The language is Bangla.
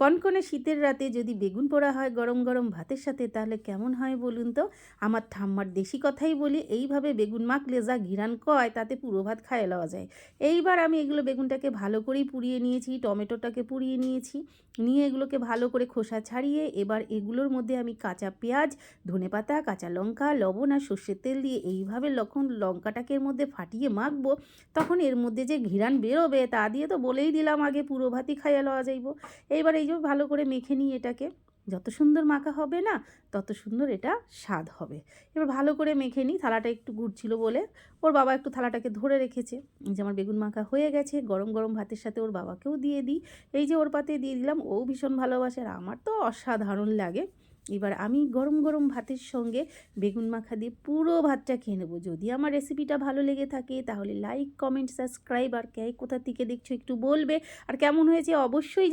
কনকনে শীতের রাতে যদি বেগুন পোড়া হয় গরম গরম ভাতের সাথে, তাহলে কেমন হয় বলুন তো? আমার ঠাম্মার দেশি কথাই বলি, এইভাবে বেগুন মাখলে যা ঘিরান কয়, তাতে পুরো ভাত খায় লওয়া যায়। এইবার আমি এগুলো বেগুনটাকে ভালো করেই পুড়িয়ে নিয়েছি, টমেটোটাকে পুড়িয়ে নিয়েছি, নিয়ে এগুলোকে ভালো করে খোসা ছাড়িয়ে, এবার এগুলোর মধ্যে আমি কাঁচা পেঁয়াজ ধনেপাতা কাঁচা লঙ্কা, লবণ আর সর্ষের তেল দিয়ে এইভাবে যখন লঙ্কাটাকে এর মধ্যে ফাটিয়ে মাখবো। তখন এর মধ্যে যে ঘিরান বেরোবে, তা দিয়ে তো বলেই দিলাম, আগে পুরো ভাতই খাইয়া লওয়া যাইব। এইবার এই যে ভালো করে মেখে নিই এটাকে। যত সুন্দর মাখা হবে না, তত সুন্দর এটা স্বাদ হবে। এবার ভালো করে মেখে নিই, থালাটা একটু ঘুরছিল বলে। ওর বাবা একটু থালাটাকে ধরে রেখেছে। যে আমার বেগুন মাখা হয়ে গেছে, গরম গরম ভাতের সাথে ওর বাবাকেও দিয়ে দিই। এই যে ওর পাতে দিয়ে দিলাম, ও ভীষণ ভালোবাসে আর আমার তো অসাধারণ লাগে। এবার আমি গরম গরম ভাতের সঙ্গে বেগুন মাখা দিয়ে পুরো ভাতটা খেয়ে নেব। যদি আমার রেসিপিটা ভালো লেগে থাকে, তাহলে লাইক, কমেন্ট, সাবস্ক্রাইব আর কে কোথা থেকে দেখছ একটু বলবে। আর কেমন হয়েছে অবশ্যই